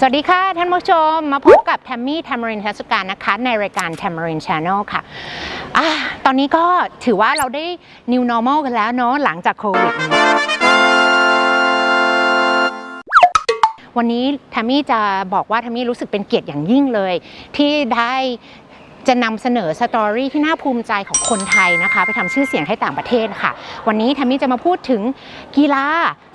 สวัสดีค่ะ ท่านผู้ชมมาพบกับแทมมี่แทมรินทัศการนะคะ ในรายการแทมรินชาแนลค่ะอตอนนี้ก็ถือว่าเราได้ New Normal กันแล้วเนาะหลังจากโควิดวันนี้แทมมี่จะบอกว่าแทมมี่รู้สึกเป็นเกียรติอย่างยิ่งเลย ที่ได้ จะนำเสนอสตอรี่ที่น่าภูมิใจของคนไทยนะคะ ไปทำชื่อเสียงให้ต่างประเทศค่ะ วันนี้แทมมี่จะมาพูดถึงกีฬา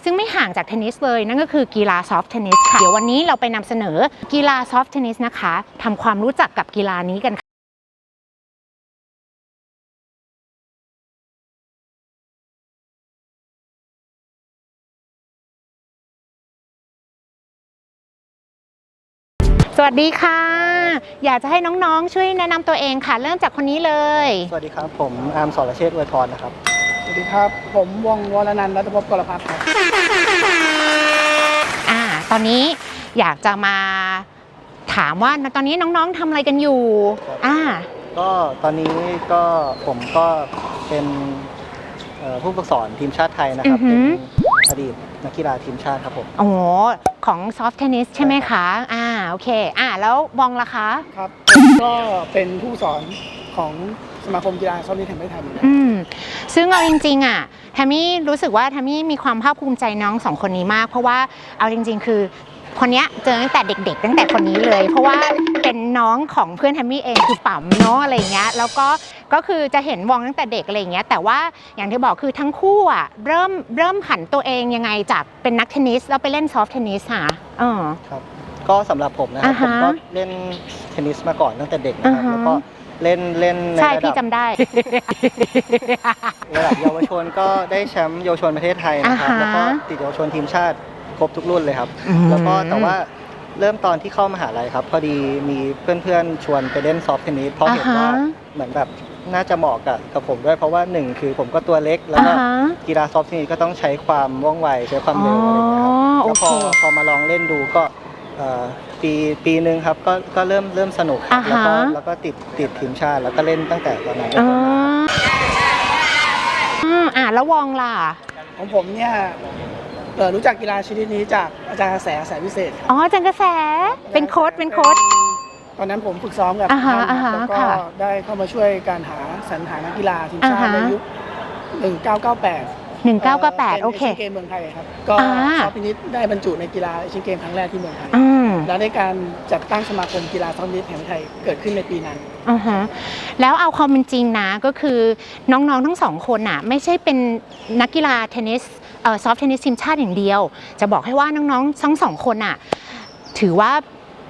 ซึ่งไม่ห่างจากเทนนิสเลย นั่นก็คือกีฬาซอฟต์เทนนิสค่ะ เดี๋ยววันนี้เราไปนำเสนอกีฬาซอฟต์เทนนิสนะคะทำความรู้จักกับกีฬานี้กันค่ะสวัสดีค่ะ อยากจะให้น้องๆ ช่วยแนะนำตัวเองค่ะ เริ่มจากคนนี้เลย สวัสดีครับ ผมอาร์มสรเชษฐ์อวยพรนะครับ สวัสดีครับ ผมวงวรนันท์รัตนภพกรพัฒน์ครับ อ่า ตอนนี้อยากจะมาถามว่าตอนนี้น้องๆทำอะไรกันอยู่ ครับ อ่า ก็ตอนนี้ก็ผมก็เป็นเอ่อผู้ฝึกสอนทีมชาติไทยนะครับ อือหืเป็นอ อดีต นักกีฬาทีมชาติครับผมโอ้โหของซอฟต์เทนนิสใช่ไหมคะ อ่า โอเค อ่าแล้วบองล่ะคะ ครับผมก็เป็นผู้สอนของสมาคมกีฬาซอฟต์เทนนิสแห่งประเทศไทยเหมือนกัน อืม ซึ่งเอาจริงๆอะแทมมี่รู้สึกว่าแทมมี่มีความภาคภูมิใจน้องสองคนนี้มาก เพราะว่าเอาจริง ๆ คือคนเนี้ยเจอตั้งแต่เด็ก ๆ ตั้งแต่คนนี้เลย เพราะว่า เป็นน้องของเพื่อนแทมมี่เองคือปั๊มเนาะอะไรอย่างเงี้ยแล้วก็ก็คือจะเห็นวองตั้งแต่เด็กอะไรอย่างเงี้ยแต่ว่าอย่างที่บอกคือทั้งคู่อะเริ่มเริ่มผันตัวเองยังไงจากเป็นนักเทนนิสแล้วไปเล่นซอฟต์เทนนิสค่ะเออครับก็สำหรับผมนะครับอ่าผมฮะก็เล่นเทนนิสมาก่อนตั้งแต่เด็กนะครับอ่าฮะแล้วก็เล่นเล่นในใช่ระพี่ดับจำได้ระดับเยาวชนก็ได้แชมป์เยาวชนประเทศไทยนะครับอ่าฮะแล้วก็ติดเยาวชนทีมชาติครบทุกรุ่นเลยครับอืมแล้วก็แต่ว่า เริ่มตอนที่เข้ามหาลัยครับ พอดีมีเพื่อนๆชวนไปเล่นซอฟต์เทนนิสเพราะเห็นว่าอ่าฮะ เหมือนแบบน่าจะเหมาะกับกับผมด้วยเพราะว่าหนึ่งคือผมก็ตัวเล็กแล้วอ่าก็ ฮะ กีฬาซอฟต์เทนนิสก็ต้องใช้ความว่องไวใช้ความเร็วอะไรอย่างเงี้ยครับอ๋อแล้วพอโอเคพอมาลองเล่นดูก็เอ่อปีปีหนึ่งครับก็ก็เริ่มเริ่มสนุกครับอ่าแล้วฮะก็แล้วก็ติดติดทีมชาติแล้วก็เล่นตั้งแต่ตอนนั้นอ๋อเป็นต้นมา อืมอ่าแล้ววองล่ะ ของผมเนี่ยเอ่อ รู้จักกีฬาชนิดนี้จากอาจารย์กระแสแสนวิเศษครับอ๋ออาจังกระแสเป็นโค้ดเป็นโค้ดตอนนั้นผมฝึกซ้อมกับอ่าฮะท่านอ่าฮะแล้วก็ค่ะได้เข้ามาช่วยการหาสรรหานักกีฬาทีมชาอ่าติฮะในยุค 1998หนึ่งเก้าเก้าแปดโอเคเกมเมืองไทยครับ ก็อ่าซอฟต์เทนนิสได้บรรจุในกีฬาเอเชียนเกมครั้งแรกที่เมืองไทยอืมและได้การจัดตั้งสมาคมกีฬาซอฟต์เทนนิสแห่งประเทศไทยเกิดขึ้นในปีนั้นอ่าฮะแล้วเอาความเป็นจริงนะก็คือน้องๆทั้งสองคนอะไม่ใช่เป็นนักกีฬาเทนนิสเอ่อ ซอฟเทนนิสทีมชาติอย่างเดียว จะบอกให้ว่าน้องๆทั้งสองคนอะถือว่า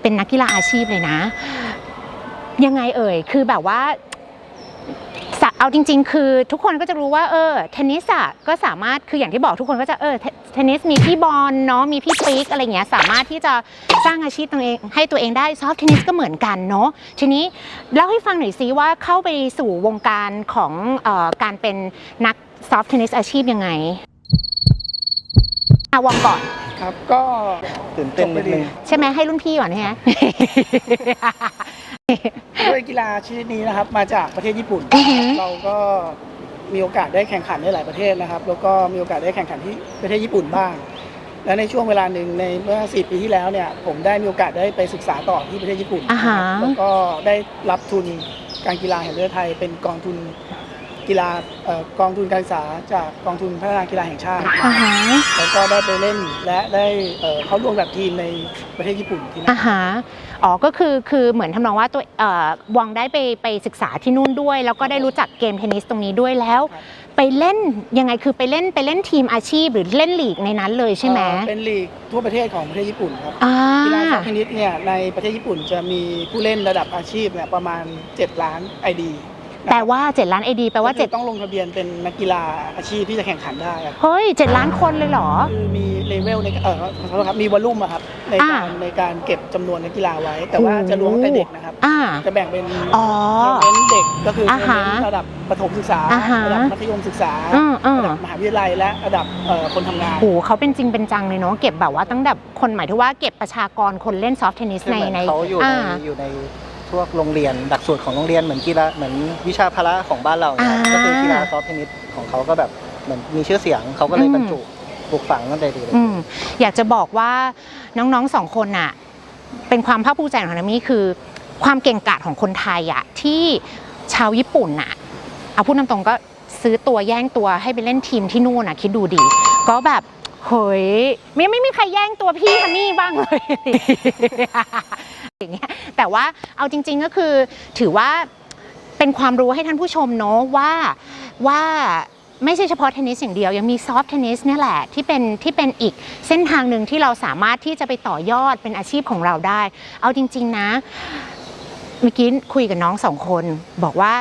เป็นนักกีฬาอาชีพเลยนะ ยังไงเอ่ย คือแบบว่าเอาจริง ๆ คือทุกคนก็จะรู้ว่าเออเทนนิสอะก็สามารถคืออย่างที่บอกทุกคนก็จะเออเทนนิสมีพี่บอลเนาะมีพี่ปิ๊กอะไรเงี้ยสามารถที่จะสร้างอาชีพตัวเองให้ตัวเองได้ซอฟเทนนิสก็เหมือนกันเนาะทีนี้เล่าให้ฟังหน่อยซิว่าเข้าไปสู่วงการของออการเป็นนักซอฟเทนนิสอาชีพยังไง อาวองก่อน ครับก็ตื่นเต้นนิดนึงใช่ไหมให้รุ่นพี่ก่อนใช่ไหม ด้วยกีฬาชนิดนี้นะครับ มาจากประเทศญี่ปุ่น อือหือ เราก็มีโอกาสได้แข่งขันในหลายประเทศนะครับ แล้วก็มีโอกาสได้แข่งขันที่ประเทศญี่ปุ่นบ้าง และในช่วงเวลาหนึ่งในเมื่อ4ปีที่แล้วเนี่ย ผมได้มีโอกาสได้ไปศึกษาต่อที่ประเทศญี่ปุ่น อ่าฮะ แล้วก็ได้รับทุนการกีฬาแห่งประเทศไทยเป็นกองทุน กีฬาเอ่อกองทุนการศึกษาจากกองทุนพัฒนากีฬาแห่งชาติ อ่าฮะแล้วก็ได้ไปเล่นและได้เอ่อเข้าร่วมกับทีมในประเทศญี่ปุ่นที่นั่นอ่าฮะอ๋อก็คือคือเหมือนทำนองว่าตัวเอ่อวองได้ไปไปศึกษาที่นู่นด้วย แล้วก็ได้รู้จักเกมเทนนิสตรงนี้ด้วยแล้วครับไปเล่นยังไงคือไปเล่นไปเล่นทีมอาชีพหรือเล่นลีกในนั้นเลยใช่ไหมเอ่อเป็นลีกทั่วประเทศของประเทศญี่ปุ่นครับอ่ากีฬาซอฟต์เทนนิสเนี่ยในประเทศญี่ปุ่นจะมีผู้เล่นระดับอาชีพเนี่ยประมาณ 7 ล้าน ID แปลว่า 7 ล้านไอดีแปลว่า ก็คือต้องลงทะเบียนเป็นนักกีฬาอาชีพที่จะแข่งขันได้อะ7 เฮ้ย 7 ล้านคนเลยเหรอ คือมีเลเวลในเออขอโทษครับมีวอลลุ่มอะครับในการอ่าในการเก็บจำนวนนักกีฬาไว้ แต่ว่าจะรวมตั้งแต่เด็กนะครับ อ่า จะแบ่งเป็นอ๋อเทอร์เมนต์เด็กก็คืออ่าเทอร์ฮะเมนต์ระดับประถมศึกษาอ่าฮะ ระดับมัธยมศึกษาอืมอืมระดับมหาวิทยาลัยและระดับเอ่อคนทำงาน โหเขาเป็นจริงเป็นจังเลยเนาะเก็บแบบว่าตั้งแต่คนหมายถึงว่าเก็บประชากรคนเล่นซอฟต์เทนนิสคือในเหมือนในเขาอยู่ในอ่า อยู่ใน พวกโรงเรียนหลักสูตรของโรงเรียนเหมือนกีฬาเหมือนวิชาพละของบ้านเราเนี่ยครับอ่า ก็คือกีฬาซอฟต์เทนนิสของเขาก็แบบเหมือนมีชื่อเสียงเขาก็เลยอืมบรรจุปลูกฝังตั้งแต่เด็กอืมอยากจะบอกว่าน้องๆสองคนน่ะเป็นความภาคภูมิใจของนามิคือความเก่งกาจของคนไทยอะที่ชาวญี่ปุ่นอะเอาพูดตรงๆก็ซื้อตัวแย่งตัวให้ไปเล่นทีมที่นู่นอะคิดดูดิก็แบบเฮ้ยไม่ไม่มีใครแย่งตัวพี่ฮันนี่บ้างเลย อย่างเงี้ยแต่ว่าเอาจริง ๆก็คือถือว่าเป็นความรู้ให้ท่านผู้ชมเนาะว่าว่าไม่ใช่เฉพาะเทนนิสอย่างเดียว ยังมีซอฟต์เทนนิสเนี่ยแหละที่เป็นที่เป็นอีกเส้นทางหนึ่งที่เราสามารถที่จะไปต่อยอดเป็นอาชีพของเราได้ เอาจริง ๆนะ เมื่อกี้คุยกับน้องสองคน บอกว่า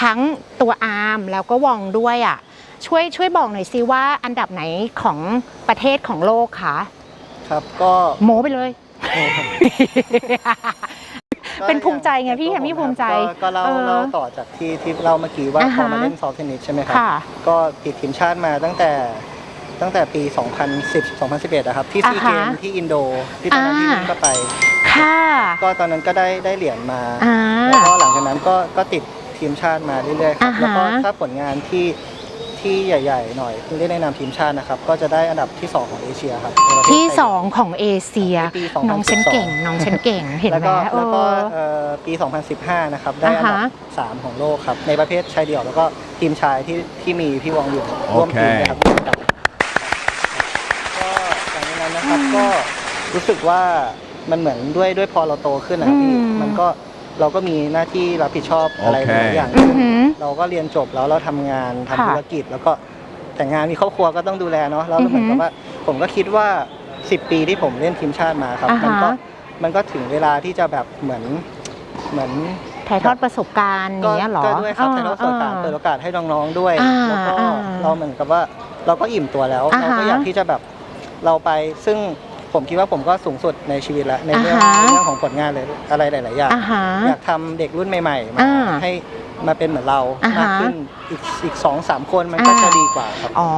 ทั้งตัวอาร์มแล้วก็วองด้วยอะช่วยช่วยบอกหน่อยซิว่าอันดับไหนของประเทศของโลกคะครับก็โม้ไปเลย เป็นภูมิใจไงพี่อย่าแฮมมี่ภูมิใจ ก็ก็เล่าเออเล่าต่อจากที่ที่เล่าเมื่อกี้ว่าอ่าพอฮะมาเล่นซอฟต์เทนนิสใช่ไหมครับค่ะก็ติดทีมชาติมาตั้งแต่ตั้งแต่ปี 2010 2011นะครับ ที่ซีอ่าเกฮะมที่อินโด ที่ตอนนั้นอ่าที่นุ่นก็ไปค่ะก็ตอนนั้นก็ได้ได้เหรียญมาอ่าแล้วก็หลังจากนั้นก็ก็ติดทีมชาติมาเรื่อยๆครับอ่าฮะแล้วก็ถ้าผลงานที่ ที่ใหญ่ ๆ หน่อยที่ได้ในนามทีมชาตินะครับ ก็จะได้อันดับที่ 2 ของเอเชียครับในประเทศที่ ไทยสองของเอเชีย ในปีน้องฉัน2012เก่ง น้องฉันเก่ง เห็นแล้วไหมก็เอแล้วก็อ เอ่อปี 2015 นะครับ ได้อันดัอ่าฮะ บ 3 ของโลกครับ ในประเภทชายเดี่ยวแล้วก็ทีมชายที่ที่มีพี่วองอยู่ร่วมทีมนะครับก็หลังจากนั้นนะครับก็รู้สึกว่ามันเหมือนด้วยด้วยพอเราโตขึ้นนะครับพี่อืม มันก็ เราก็มีหน้าที่รับผิดชอบอะไรหลายๆอย่าง อือหือ เราก็เรียนจบแล้วเราทำงานทำค่ะธุรกิจ แล้วก็แต่งงานมีครอบครัวก็ต้องดูแลเนาะแล้วอือฮึเหมือนกับว่า ผมก็คิดว่า 10 ปีที่ผมเล่นทีมชาติมาครับ อ่าฮะมันก็มันก็ถึงเวลาที่จะแบบเหมือนเหมือน ถ่ายทอดประสบการณ์อก็ย่างเงี้ยเหรอก็ด้วยครับอ่าแต่เราเปิดโอกาสอ่าเปิดโอกาสให้น้องๆด้วย อ่าแล้วก็อ่าเราเหมือนกับว่าเราก็อิ่มตัวแล้ว อ่าฮะเราก็อยากที่จะแบบเราไปซึ่ง ผมคิดว่าผมก็สูงสุดในชีวิตแล้วในเรื่องอ่าฮะในเรื่องของผลงานเลยอะไรหลาย ๆ อย่างอ่าฮะอยากทำเด็กรุ่นใหม่ ๆ มาอ่า ให้ มาเป็นเหมือนเราอ่าฮะ มากขึ้นอีกอีกสองสามคนมันก็อ่าจะดีกว่าครับ อ๋อ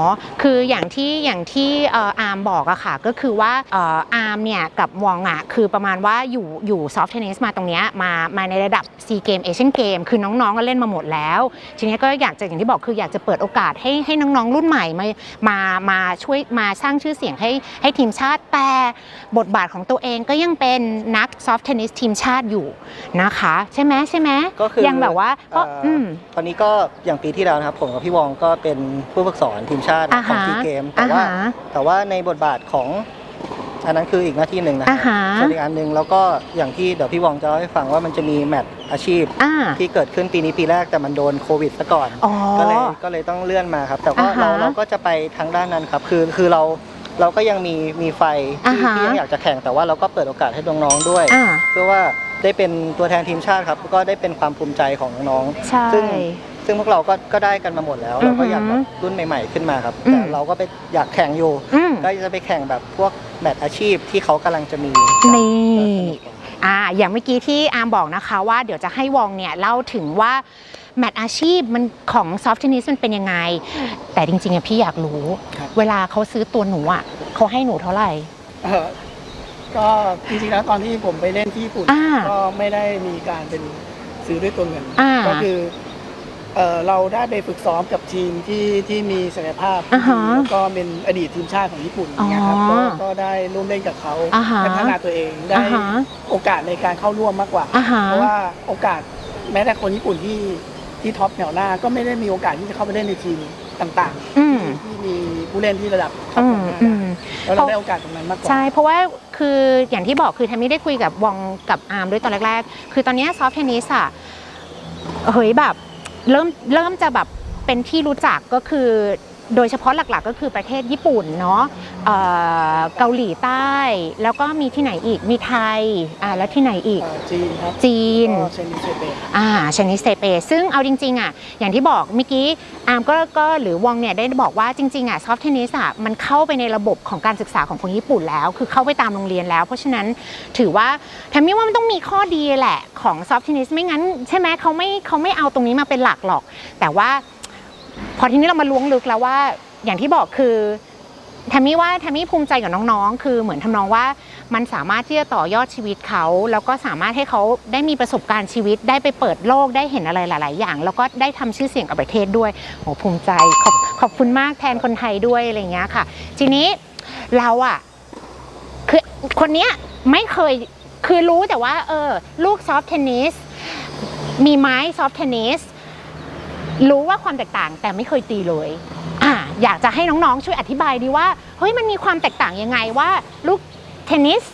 คืออย่างที่อย่างที่เอ่ออาร์มบอกอะค่ะ ก็คือว่าเอ่ออาร์มเนี่ยกับวองอะคือประมาณว่าอยู่อยู่ซอฟต์เทนนิสมาตรงเนี้ยมามาในระดับซีเกมเอเชียนเกมคือน้องๆก็เล่นมาหมดแล้ว ทีนี้ก็อยากจะอย่างที่บอกคืออยากจะเปิดโอกาสให้ให้น้องๆรุ่นใหม่มามามาช่วยมาสร้างชื่อเสียงให้ให้ทีมชาติแต่บทบาทของตัวเองก็ยังเป็นนักซอฟต์เทนนิสทีมชาติอยู่นะคะ ใช่ไหมใช่ไหมก็คือยังแบบว่าก็เอ่ออือืมตอนนี้ก็อย่างปีที่แล้วนะครับผมกับพี่วองก็เป็นผู้ฝึกสอนทีมชาติอ่าของฮะซีเกมแต่ว่าอ่าฮะแต่ว่าในบทบาทของอันนั้นคืออีกหน้าที่หนึ่งนะครัอ่าฮะส่วนอีกอันหนึ่งแล้วก็อย่างที่เดี๋ยวพี่วองจะเล่าให้ฟังว่ามันจะมีแมตช์อาชีพอ่าที่เกิดขึ้นปีนี้ปีแรกแต่มันโดนโควิดซะก่อนอ๋อก็เลยก็เลยต้องเลื่อนมาครับ แต่ว่าอ่าฮะเราเราก็จะไปทางด้านนั้นครับ คือคือเรา เราก็ยังมีมีไฟที่อ่าฮะที่ยังอยากจะแข่งแต่ว่าเราก็เปิดโอกาสให้น้องๆด้วย อ่า เพื่อว่าได้เป็นตัวแทนทีมชาติครับแล้วก็ได้เป็นความภูมิใจของน้องใช่ ๆซึ่งซึ่งพวกเราก็ก็ได้กันมาหมดแล้ว เราก็อยากอือฮึแบบรุ่นใหม่ ๆขึ้นมาครับอืม แต่เราก็ไปอยากแข่งอยู่ อืม ก็จะไปแข่งแบบพวกแมตช์อาชีพที่เขากำลังจะมีนี่ก็สนุกอ่าอย่างเมื่อกี้ที่อาร์มบอกนะคะว่าเดี๋ยวจะให้วองเนี่ยเล่าถึงว่า แมตช์อาชีพมันของซอฟต์เทนนิสมันเป็นยังไง แต่จริงๆอะพี่อยากรู้ ครับ เวลาเขาซื้อตัวหนูอะเขาให้หนูเท่าไหร่ เอ่อก็จริงๆแล้วตอนที่ผมไปเล่นที่ญี่ปุ่น อ่าก็ไม่ได้มีการเป็นซื้อด้วยตัวเงิน อ่าก็คือเอ่อเราได้ไปฝึกซ้อมกับทีมที่ที่มีศักยภาพที่อ่าฮะดีแล้วก็เป็นอดีตทีมชาติของญี่ปุ่นอย่างเงี้ยครับอ๋ก็อก็ได้ร่วมเล่นกับเขาอ่าฮะ ได้พัฒนาตัวเองได้อ่าฮะโอกาสในการเข้าร่วมมากกว่า อ่าฮะ เพราะว่าโอกาสแม้แต่คนญี่ปุ่นที่ ที่ท็อปแถวหน้าก็ไม่ได้มีโอกาสที่จะเข้าไปเล่นในทีมต่างอืมๆที่มีผู้เล่นที่ระดับท็อปอืขอมงหน้าอืม แล้วเราได้โอกาสตรงนั้นมากกว่า ใช่ เพราะว่าคืออย่างที่บอกคือแทมมี่ได้คุยกับวองกับอาร์มด้วยตอนแรกๆ คือตอนเนี้ซอฟต์เทนนิสอะเฮ้ยแบบเริ่มเริ่มจะแบบเป็นที่รู้จักก็คือ โดยเฉพาะหลักๆก็คือประเทศญี่ปุ่นเนาะเอ่อเกาหลีใต้ แล้วก็มีที่ไหนอีกมีไทยอ่าแล้วที่ไหนอีกเอ่อจีนครับจีนก็เชนิเซเปอ่าชนิดเซเปซึ่งเอาจริงๆอะอย่างที่บอกเมื่อกี้อาร์มก็ก็หรือวองเนี่ยได้บอกว่าจริงๆอะซอฟต์เทนนิสอะมันเข้าไปในระบบของการศึกษาของคนญี่ปุ่นแล้ว คือเข้าไปตามโรงเรียนแล้ว เพราะฉะนั้นถือว่าแทมมี่ว่ามันต้องมีข้อดีแหละของซอฟต์เทนนิสไม่งั้น ใช่ไหมเขาไม่เขาไม่เอาตรงนี้มาเป็นหลักหรอก แต่ว่า พอทีนี้เรามาล้วงลึกแล้วว่าอย่างที่บอกคือแทมมี่ว่าแทมมี่ภูมิใจกับน้องๆ คือเหมือนทำนองว่ามันสามารถที่จะต่อยอดชีวิตเขา แล้วก็สามารถให้เขาได้มีประสบการณ์ชีวิตได้ไปเปิดโลกได้เห็นอะไรหลาย ๆ อย่าง แล้วก็ได้ทำชื่อเสียงกับประเทศด้วยโหภูมิใจขอบขอบคุณมากแทนคนไทยด้วยอะไรเงี้ยค่ะ ทีนี้เราอะคือคนเนี้ยไม่เคยคือรู้แต่ว่าเออลูกซอฟเทนนิสมีไม้ซอฟเทนนิส รู้ว่าความแตกต่างแต่ไม่เคยตีเลยอ่าอยากจะให้น้องๆช่วยอธิบายดีว่าเฮ้ยมันมีความแตกต่างยังไงว่าลูกเทนนิส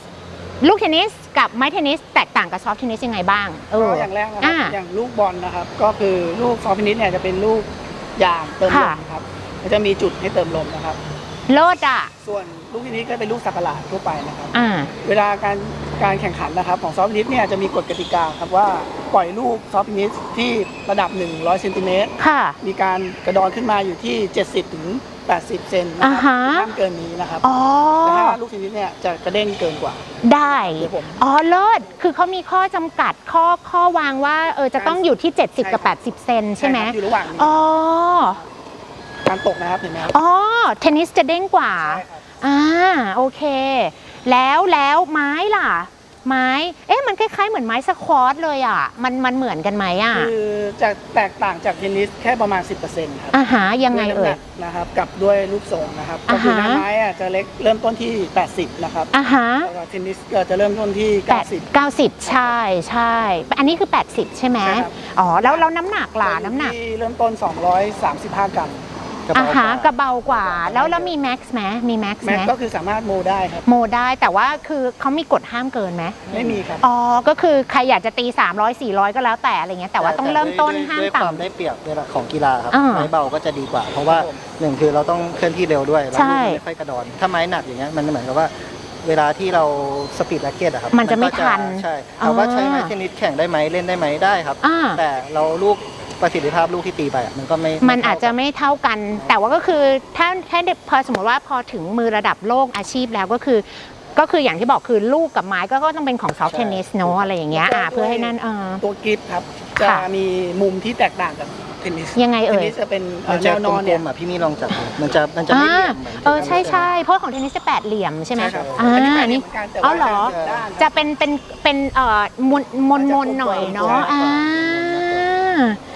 ลูกเทนนิสกับไม้เทนนิสแตกต่างกับซอฟต์เทนนิสยังไงบ้างเอก็ออย่างแรกนะครัอ่าบอย่างลูกบอลนะครับ ก็คือลูกซอฟต์เทนนิสเนี่ยจะเป็นลูกยางเติมลค่ะมครับมันจะมีจุดให้เติมลมนะครับเลิศอะส่วน ลูกเทนนิสก็เป็นลูกสักหลาดทั่วไปนะครับ อ่า เวลาการการแข่งขันนะครับ ของซอฟต์เทนนิสเนี่ยจะมีกฎกติกาครับว่าปล่อยลูกซอฟต์เทนนิสที่ระดับ 100เซนติเมตรค่ะ มีการกระดอนขึ้นมาอยู่ที่ 70ถึง80 เซนนะครัอ่าฮะ ห้ามเกินนี้นะครับอ๋อ แต่ถ้าลูกเทนนิสเนี่ยจะกระเด้งเกินกว่าได้ เดี๋ยวผม อ๋อเลิศ คือเขามีข้อจำกัดข้อข้อวางว่าเออจะต้องอยู่ที่ 70 กับ 80 เซนใช่ไหมครับอยู่ระหว่างนี้อ๋อ การตกนะครับเห็นไหมครับ อ๋อ เทนนิสจะเด้งกว่า ใช่ครับ อ่าโอเค แล้วแล้วไม้ล่ะ ไม้ เอ๊ะมันคล้ายๆเหมือนไม้สควอตเลยอะ มันมันเหมือนกันไหมอะคือจะแตกต่างจากเทนนิสแค่ประมาณ 10%ครับอ่าฮะยังไงด้วยน้ำหเอ่นัยกนะครับกับด้วยรูปทรงนะครับอ่าก็คือฮะหน้าไม้อะจะเล็กเริ่มต้นที่ 80 นะครับอ่าฮะแล้วก็เทนนิสก็จะเริ่มต้นที่แปด90เก้าสิบใช่ใช่อันนี้คือ 80 ใช่ไหมใช่ครับอ๋อแล้วแล้วน้ำหนักล่ะน้ำหนักที่เริ่มต้น 235 กรัม กระอ่าเป๋าฮะกกระระเบากว่า แล้วแล้วมีแม็กซ์ไหมมีแม็กซ์แม็ไหกมก็คือสามารถโมได้ครับ โมได้แต่ว่าคือเขามีกฎห้ามเกินไหมไม่มีครับ อ๋อ ก็คือใครอยากจะตี 300 400 ก็แล้วแต่อะไรเงี้ยแต่ว่าต้องเริ่มต้นด้วยห้ามด้วยความต่ำ ได้เปรียบเวลาของกีฬาครับอ่าไม้เบาก็จะดีกว่า เพราะว่าครับผมหนึ่งคือเราต้องเคลื่อนที่เร็วด้วยแล้วใช่ ลูกมันไม่ค่อยกระดอน ถ้าไม้หนักอย่างเงี้ยมันเหมือนกับว่า เวลาที่เราสปีดแร็กเก็ตอะครับมันจะไม่ก็ทันใช่ถามว่าอ่าใช้ไม้เทนนิสแข่งได้ไหมเล่นได้ไหมได้ครับ อ่า แต่เราลูก ประสิทธิภาพลูกที่ตีไปอะมันก็ไม่มันอาจจะไไม่เท่ากัน แต่ว่าก็คือถ้าถ้าเด็กพอสมมติว่าพอถึงมือระดับโลกอาชีพแล้วก็คือ ก็คืออย่างที่บอกคือลูกกับไม้ก็ก็ต้องเป็นของซอฟต์เทนนิสเนอะอะไรอย่างเงี้ยอ่าเพื่อให้นั่นเออ ตัวกริปครับ จะค่ะ มีมุมที่แตกต่างกับเทนนิสยังไงเอ่ยเทนนิสจะเป็นเอ่มัอนแนจะวนกอนเนี่ยลมๆอะพี่มีลองจับดูมันจะมันจะไม่อ่าเหลี่ยมหมืนเออทนนิสใช่ใช่เพราะของเทนนิสจะแปดเหลี่ยมใช่ไหมใช่ครับ อ่าอันนี้แปดเหลี่นี่ยมเหมือนกันแต่อ๋อว่าเหรอด้าน จะเป็นเป็นเป็นเอ่อมนมนมนหน่อยเนาะอ่า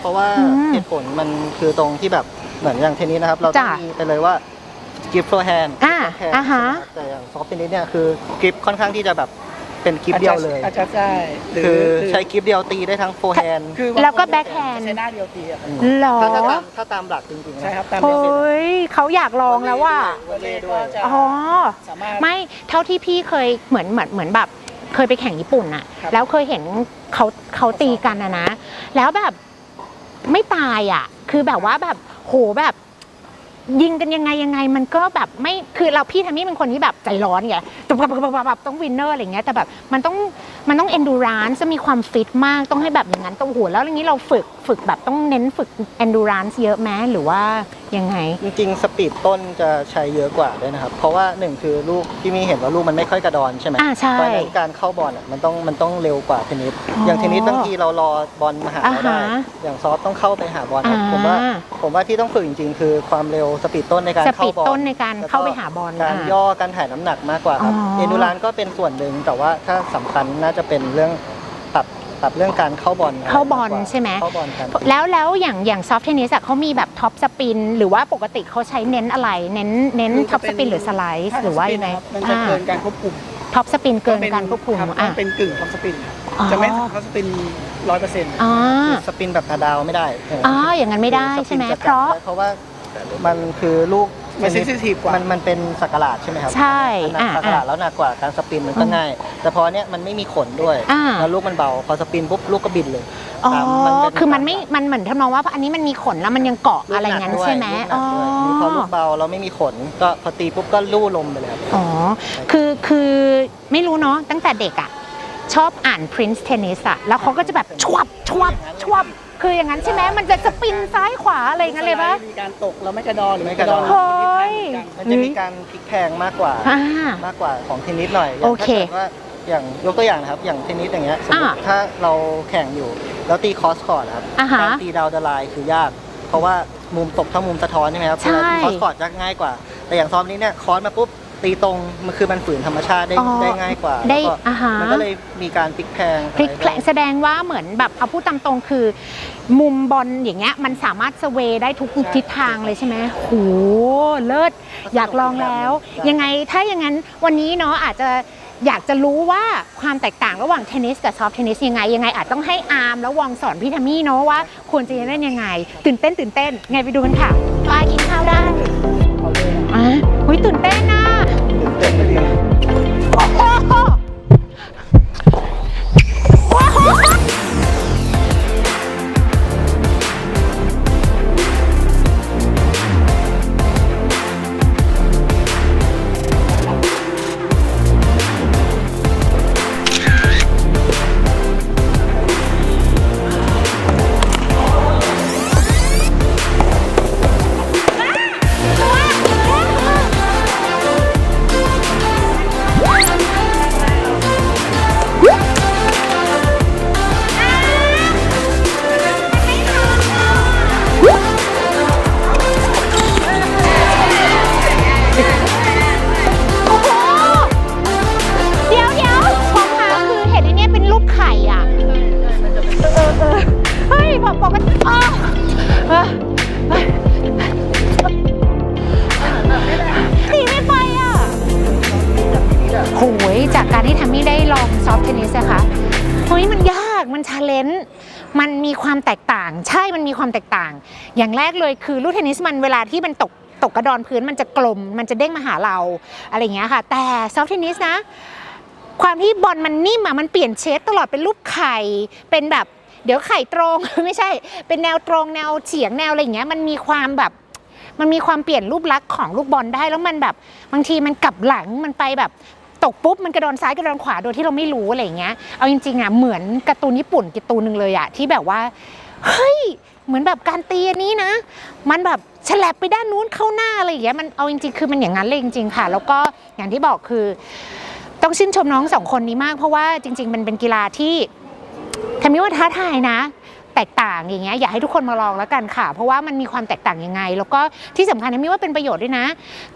เพราะว่าอืมเหตุผลมันคือตรงที่แบบเหมือนอย่างเทนนิสนะครับ เราต้องจ้ะมีไปเลยว่ากิฟต์โฟร์แฮนด์อ่าอ่าฮะแต่อย่างซอฟต์เทนนิสเนี่ยคือกริปค่อนข้างที่จะแบบเป็นกริปเดียวเลยอาจจะใช่หรืคือหรืใช้กริปเดียวตีได้ทั้งโฟร์แฮนด์คือแล้วก็บางคน backhand ใช้หน้าเดียวตีอะครับหรอถ้าถ้าตามถ้าตามหลักจริงๆนะใช่ครับตามโอ้เดียวตียเขาอยากลองแล้วว่าวอลเลย์ก็จะอ๋อสามารถไม่เท่าที่พี่เคยเหมือนเหมือนเหมือนแบบเคยไปแข่งญี่ปุ่นอะครับแล้วเคยเห็นเขาเขาตีกันอะนะ แล้วแบบ ไม่ตายอะคือแบบว่าแบบโหแบบยิงกันยังไงยังไงมันก็แบบไม่คือเราพี่ทามี่เป็นคนที่แบบใจร้อนไงต้องแบบแบบแบบต้องวินเนอร์อะไรเงี้ยแต่แบบมันต้อง มันต้อง endurance จะมีความฟิตมากต้องให้แบบอย่างนั้นต้องโหแล้วอย่างนี้เราฝึกฝึกแบบต้องเน้นฝึก endurance เยอะไหมหรือว่ายังไง จริงๆสปีดต้นจะใช้เยอะกว่าด้วยนะครับ เพราะว่าหนึ่งคือลูกที่มีเห็นว่าลูกมันไม่ค่อยกระดอนใช่ไหมอ่าใช่เพราะฉะนั้นการเข้าบอลอะมันต้องมันต้องเร็วกว่าเทนนิสอ๋อออย่างเทนนิสบางทีเรารอบอลมาหาเราได้ อ่าฮะอย่างซอฟต์ต้องเข้าไปหาบอลครับอ่า ผมว่าผมว่าที่ต้องฝึกจริงๆ คือความเร็วสปีดต้นในการสเข้าปีดบอลต้นในการเข้าไปหาบอลการอะ ย่อการถ่ายน้ำหนักมากกว่าครับอ๋อ เอนดูรานก็เป็นส่วนหนึ่งแต่ว่าถ้าสำคัญน่าจะเป็นเรื่องปรับปรับเรื่องการเข้าบอลเข้าบอลกกว่ใช่ไหมเข้าบอลกันแล้วแล้วอย่างอย่างซอฟต์เทนนิสเขามีแบบท็อปสปิน หรือว่าปกติเขาใช้เน้นอะไร เน้นเน้นคือท็อปจะสเป็นปินหรือสไลด์หรือว่ายังไงมันจะเกินการควบคุมท็อปสปินเกินการควบคุมรับอะมันเป็นกึ่งท็อปสปินครับอ๋อจะไม่ท็อปสปินร้อยเปอร์เซ็นต์อ๋อสปินแบบนาดาวไม่ได้อ๋ออย่างนั้นไม่ได้คือสใช่ไหมปินจะเพราะจับได้เพราะว่ามันคือลูก มันเซนซิทีฟกว่ามันมันเป็นสักหลาดใช่ไหมครับใช่อันหนักอ่าสักหลาดแล้วหนักกว่าการสปินมันก็อืมง่าย แต่พอเนี้ยมันไม่มีขนด้วยอ่าแล้วลูกมันเบาพอสปินปุ๊บลูกก็บินเลยอ๋อมันเป็นคือมันไม่มันเหมือนทำนองว่าอันนี้มันมีขนแล้วมันยังเกาะลูกอะไรหนักงั้นด้วยใช่ไหมลูกหนัอ๋อกด้วยนี่พอลูกเบาเราไม่มีขนก็พอตีปุ๊บก็ลู่ลมไปเลยครับอ๋อคือคือไม่รู้เนาะตั้งแต่เด็กอะชอบอ่าน Prince Tennis อะแล้วเขาก็จะแบบชวบชวบชวบ คืออย่างนั้นใช่ไหมมันจะสปินซ้ายขวาอะไรอย่างนั้นเลยปะ มีการตกเราไม่กระดอนหรือไม่กระดอนคนทิศทางเหมือนกันมันจะมีการพลิกแพลงมากกว่า อ่ามากกว่าของเทนนิสหน่อยย่างโอเค ถ้ากิดว่าอย่างยกตัวอย่างนะครับ อย่างเทนนิสอย่างเงี้ยสมมติอ่าถ้าเราแข่งอยู่ แล้วตีคอสคอร์ดครับอ่าฮะการตีดาวเดอะไลน์คือยาก เพราะว่ามุมตกเท่ามุมสะท้อนใช่ไหมครับใช่ เวลาตีคอสคอร์ดจะง่ายกว่า แต่อย่างซ้อมนี้เนี่ยคอสมาปุ๊บ ตีตรงมันคือมันฝืนธรรมชาติได้อ๋อได้ง่ายกว่าได้แล้วก็อ่าฮะ มันก็เลยมีการพลิกแพลงพลิกแผลงอะไรแสดงว่าเหมือนแบบเอาพูดตามตรงคือ มุมบอลอย่างเงี้ยมันสามารถสเวย์ได้ทุกทิศทางเลยใช่ไหมโหเลิศ อยากลองแล้ว ยังไงถ้าอย่างนั้นวันนี้เนาะอาจจะอยากจะรู้ว่าความแตกต่างระหว่างเทนนิสกับซอฟต์เทนนิสยังไง ยังไงอาจต้องให้อาร์มแล้ววองสอนพี่ทัมมี่เนาะว่าควรจะเล่นยังไง ตื่นเต้นตื่นเต้นไงไปดูกันค่ะไปกินข้าวได้ เอาเลยนะอะหุยตื่นเต้นนะ ตื่น อย่างแรกเลยคือลูกเทนนิสมันเวลาที่มันตกตกกระดอนพื้นมันจะกลม มันจะเด้งมาหาเราอะไรอย่างเงี้ยค่ะ แต่ซอฟเทนนิสนะ ความที่บอลมันนิ่มอะมันเปลี่ยนเชฟตลอดเป็นรูปไข่ เป็นแบบเดี๋ยวไข่ตรง ไม่ใช่ เป็นแนวตรงแนวเฉียงแนวอะไรอย่างเงี้ยมันมีความแบบมันมีความเปลี่ยนรูปลักษณ์ของลูกบอลได้แล้วมันแบบบางทีมันกลับหลังมันไปแบบตกปุ๊บมันกระโดนซ้ายกระโดนขวาโดยที่เราไม่รู้อะไรอย่างเงี้ยเอาจริงๆอะเหมือนการ์ตูนญี่ปุ่นการ์ตูนหนึ่งเลยอะที่แบบว่าเฮ้ย เหมือนแบบการตีอันนี้นะ มันแบบฉลับไปด้านนู้นเข้าหน้าอะไรอย่างเงี้ยมันเอาจริงๆคือมันอย่างนั้นเลยจริงๆค่ะ แล้วก็อย่างที่บอกคือ ต้องชื่นชมน้องสองคนนี้มาก เพราะว่าจริง ๆ มันเป็นกีฬาที่ทำให้ว่าท้าทายนะแตกต่างอย่างเงี้ยอยากให้ทุกคนมาลองแล้วกันค่ะ เพราะว่ามันมีความแตกต่างยังไง แล้วก็ที่สำคัญนะมีว่าเป็นประโยชน์ด้วยนะ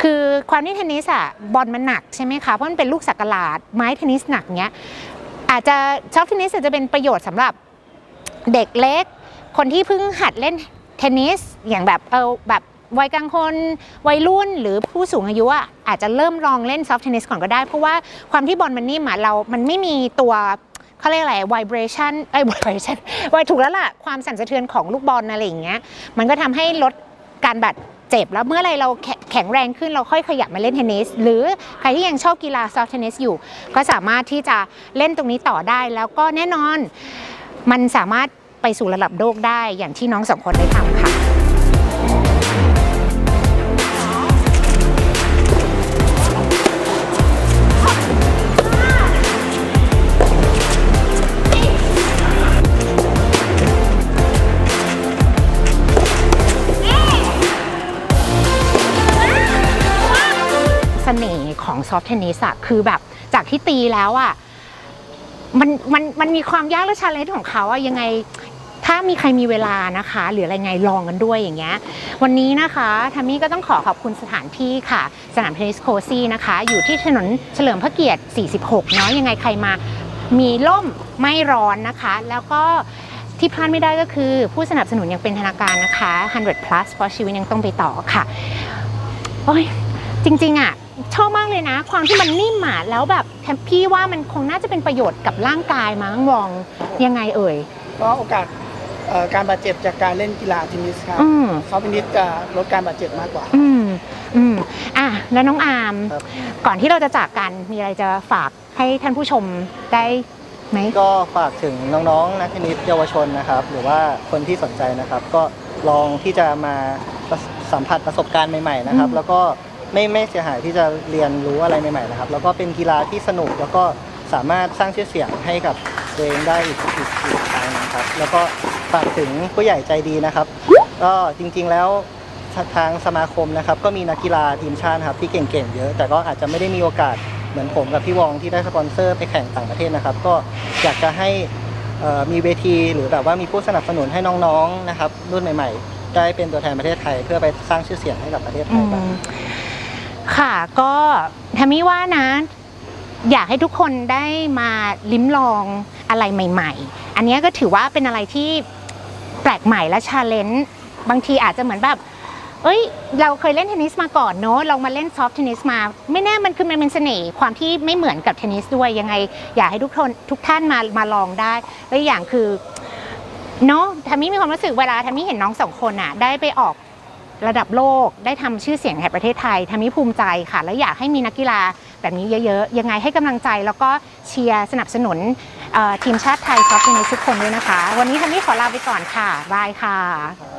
คือความที่เทนนิสอะบอลมันหนักใช่ไหมคะเพราะมันเป็นลูกสักหลาดไม้เทนนิสหนักเงี้ยอาจจะชอบเทนนิสอาจจะเป็นประโยชน์สำหรับเด็กเล็ก คนที่เพิ่งหัดเล่นเทนนิสอย่างแบบเออแบบวัยกลางคนวัยรุ่นหรือผู้สูงอายุอะอาจจะเริ่มลองเล่นซอฟต์เทนนิสก่อนก็ได้ เพราะว่าความที่บอลมันนิ่มอะเรา มันไม่มีตัวเขาเรียกอะไร vibration ไอ้ย vibration ไวถูกแล้วล่ะ ความสั่นสะเทือนของลูกบอลอะไรอย่างเงี้ย มันก็ทำให้ลดการบาดเจ็บ แล้วเมื่อไรเราแขแข็งแรงขึ้นเราค่อยขยับมาเล่นเทนนิส หรือใครที่ยังชอบกีฬาซอฟต์เทนนิสอยู่ ก็สามารถที่จะเล่นตรงนี้ต่อได้แล้วก็แน่นอนมันสามารถ ไปสู่ระดับโลกได้อย่างที่น้องสองคนได้ทำค่ะเสน่ห์ของซอฟต์เทนนิสอะคือแบบจากที่ตีแล้วอะมันมันมันมีความยากและชาเลนจ์ของเขาอะยังไง ถ้ามีใครมีเวลานะคะ หรืออะไรไงลองกันด้วยอย่างเงี้ยวันนี้นะคะทามี่ก็ต้องขอขอบคุณสถานที่ค่ะ สนามเทนนิสโคซี่นะคะ อยู่ที่ถนนเฉลิมพระเกียรติ 46 เนาะยังไงใครมามีร่มไม่ร้อนนะคะ แล้วก็ที่พลาดไม่ได้ก็คือผู้สนับสนุนยังเป็นธนาคารนะคะ 100 plus เพราะชีวิตยังต้องไปต่อค่ะโอ้ยจริงๆอะชอบมากเลยนะ ความที่มันนิ่มอะแล้วแบบแทมพี่ว่ามันคงน่าจะเป็นประโยชน์กับร่างกายมั้งมองยังไงเอ่ยก็โอกาส การบาดเจ็บจากการเล่นกีฬาเทนนิสครับอืม ซอฟต์เทนนิสจะลดการบาดเจ็บมากกว่า อืมอืมอะแล้วน้องอาร์มครับ ก่อนที่เราจะจากกันมีอะไรจะฝากให้ท่านผู้ชมได้ไหม ก็ฝากถึงน้องๆนักเทนนิสเยาวชนนะครับ หรือว่าคนที่สนใจนะครับ ก็ลองที่จะมาสัมผัสประสบการณ์ใหม่ๆนะครับ อืม แล้วก็ไม่ไม่เสียหายที่จะเรียนรู้อะไรใหม่ๆนะครับ แล้วก็เป็นกีฬาที่สนุกแล้วก็สามารถสร้างชื่อเสียงให้กับตัวเองได้อีกอีกอีกทางนะครับ แล้วก็ ฝากถึงผู้ใหญ่ใจดีนะครับ ก็จริง ๆ แล้วทางสมาคมนะครับ ก็มีนักกีฬาทีมชาติครับที่เก่งๆเยอะ แต่ก็อาจจะไม่ได้มีโอกาสเหมือนผมกับพี่วองที่ได้สปอนเซอร์ไปแข่งต่างประเทศนะครับ ก็อยากจะให้มีเวทีหรือแบบว่ามีผู้สนับสนุนให้น้องๆนะครับ รุ่นใหม่ ๆ ได้เป็นตัวแทนประเทศไทย เพื่อไปสร้างชื่อเสียงให้กับประเทศไทยบ้างค่ะก็ทามี่ว่านะ อยากให้ทุกคนได้มาลิ้มลองอะไรใหม่ ๆ อันนี้ก็ถือว่าเป็นอะไรที่ แปลกใหม่และชาเลนจ์บางทีอาจจะเหมือนแบบ เอ้ย เราเคยเล่นเทนนิสมาก่อนเนอะเรามาเล่นซอฟต์เทนนิสมา ไม่แน่มันคือมันเป็นเสน่ห์ความที่ไม่เหมือนกับเทนนิสด้วยยังไง อยากให้ทุกคนทุกท่านมามาลองได้และอีกอย่างคือเนาะทามิมีความรู้สึกเวลาทามิเห็นน้องสองคนอะได้ไปออกระดับโลกได้ทำชื่อเสียงให้ประเทศไทยทามิภูมิใจค่ะ และอยากให้มีนักกีฬาแบบนี้เยอะๆ ยังไงให้กำลังใจแล้วก็เชียร์สนับสนุน ทีมชาติไทยซอฟต์เทนนิสทุกคนด้วยนะคะ วันนี้ทันทีขอลาไปก่อนค่ะบายค่ะ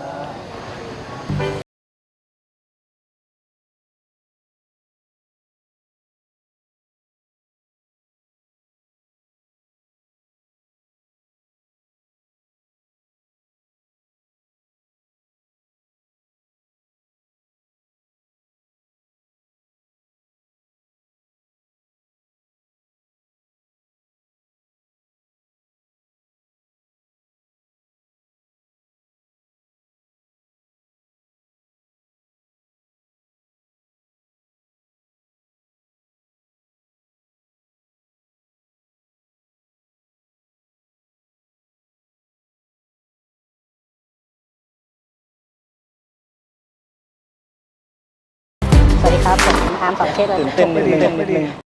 ครับผมทำสองเชษฐ์ตื่นเต้นนิดนึง